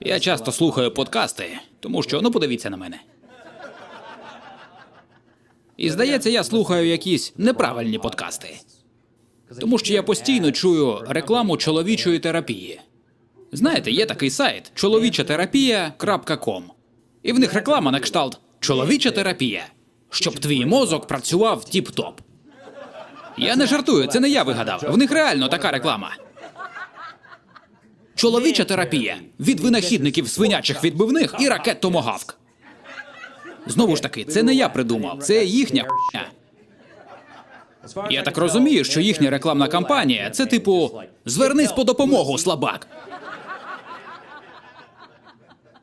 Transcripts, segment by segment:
Я часто слухаю подкасти, тому що ну подивіться на мене. І здається, я слухаю якісь неправильні подкасти. Тому що я постійно чую рекламу чоловічої терапії. Знаєте, є такий сайт чоловічатерапія.com. І в них реклама на кшталт Чоловіча терапія, щоб твій мозок працював тіп-топ. Я не жартую, це не я вигадав. В них реально така реклама. Чоловіча терапія від винахідників свинячих відбивних і ракет Томогавк. Знову ж таки, це не я придумав, це їхня х**ня. Я так розумію, що їхня рекламна кампанія це типу звернись по допомогу, слабак.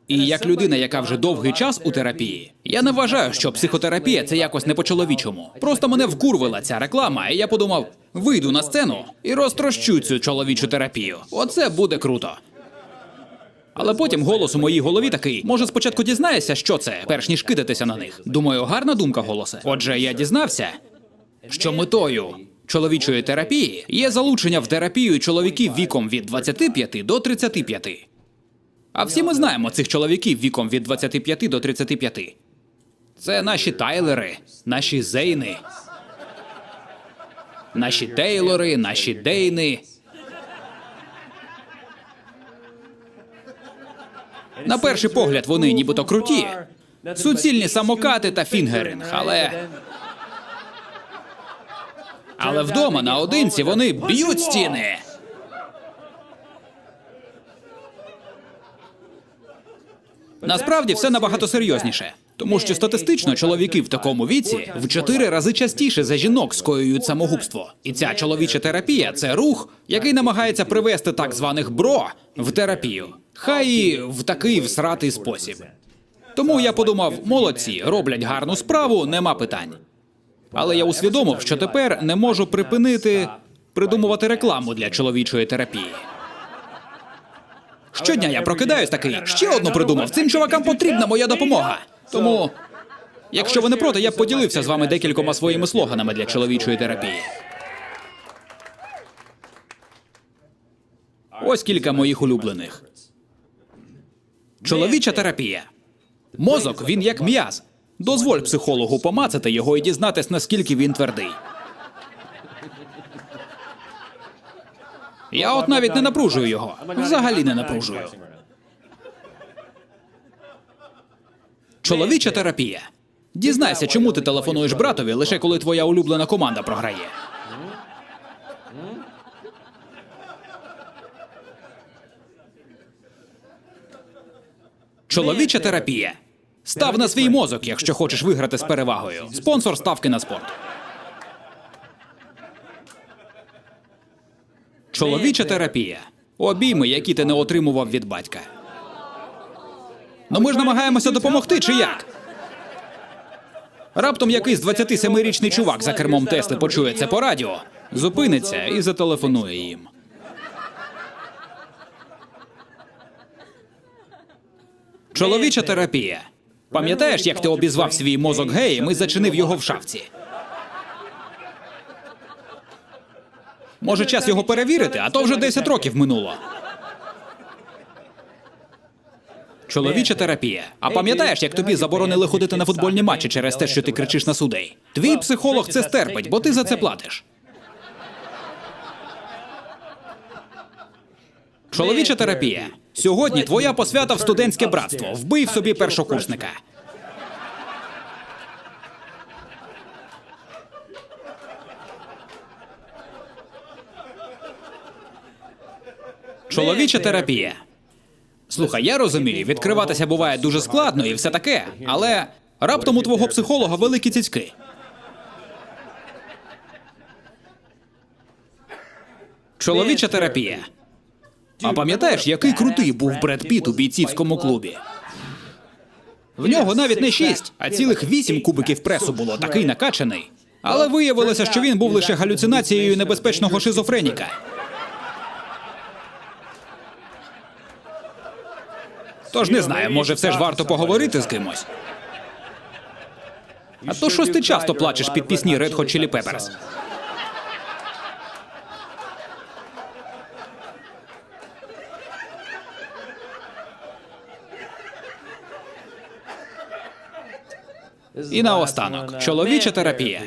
І як людина, яка вже довгий час у терапії, я не вважаю, що психотерапія це якось не по-чоловічому. Просто мене вкурвила ця реклама, і я подумав: вийду на сцену і розтрощу цю чоловічу терапію. Оце буде круто. Але потім голос у моїй голові такий: може, спочатку дізнаєшся, що це, перш ніж кидатися на них. Думаю, гарна думка голосе. Отже, я дізнався, що метою чоловічої терапії є залучення в терапію чоловіків віком від 25 до 35. А всі ми знаємо цих чоловіків віком від 25 до 35. Це наші Тайлери, наші Зейни, наші Тейлори, наші Дейни. На перший погляд вони нібито круті. Суцільні самокати та фінгеринг, але. Але вдома наодинці вони б'ють стіни. Насправді все набагато серйозніше. Тому що статистично чоловіки в такому віці в чотири рази частіше за жінок скоюють самогубство. І ця чоловіча терапія це рух, який намагається привести так званих бро в терапію. Хай і в такий всратий спосіб. Тому я подумав: молодці, роблять гарну справу, нема питань. Але я усвідомив, що тепер не можу припинити придумувати рекламу для чоловічої терапії. Щодня я прокидаюсь такий. Ще одну придумав. Цим чувакам потрібна моя допомога. Тому, якщо ви не проти, я б поділився з вами декількома своїми слоганами для чоловічої терапії. Ось кілька моїх улюблених. Чоловіча терапія. Мозок він як м'яз. Дозволь психологу помацати його і дізнатись, наскільки він твердий. Я от навіть не напружую його. Взагалі не напружую. Чоловіча терапія. Дізнайся, чому ти телефонуєш братові лише коли твоя улюблена команда програє. Чоловіча терапія. Став на свій мозок, якщо хочеш виграти з перевагою. Спонсор ставки на спорт. Чоловіча терапія. Обійми, які ти не отримував від батька. Ну ми ж намагаємося допомогти, чи як? Раптом якийсь 27-річний чувак за кермом Тесли почує це по радіо, зупиниться і зателефонує їм. Чоловіча терапія. Пам'ятаєш, як ти обізвав свій мозок геєм і зачинив його в шафці? Може, час його перевірити, а то вже 10 років минуло. Чоловіча терапія. А пам'ятаєш, як тобі заборонили ходити на футбольні матчі через те, що ти кричиш на судей? Твій психолог це стерпить, бо ти за це платиш. Чоловіча терапія. Сьогодні твоя посвята в студентське братство. Вбий в собі першокурсника. Чоловіча терапія. Слухай, я розумію, відкриватися буває дуже складно і все таке, але раптом у твого психолога великі цицьки. Чоловіча терапія. А пам'ятаєш, який крутий був Бред Піт у бійцівському клубі? В нього навіть не шість, а цілих вісім кубиків пресу було такий накачаний. Але виявилося, що він був лише галюцинацією небезпечного шизофреніка. Тож не знаю, може, все ж варто поговорити з кимось. А то щось ти часто плачеш під пісні Red Hot Chili Peppers. І наостанок чоловіча терапія.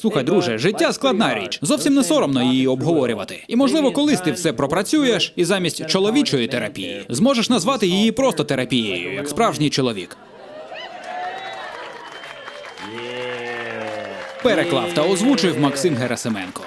Слухай, друже, життя складна річ. Зовсім не соромно її обговорювати. І можливо, колись ти все пропрацюєш, і замість чоловічої терапії зможеш назвати її просто терапією, як справжній чоловік. Переклав та озвучив Максим Герасименко.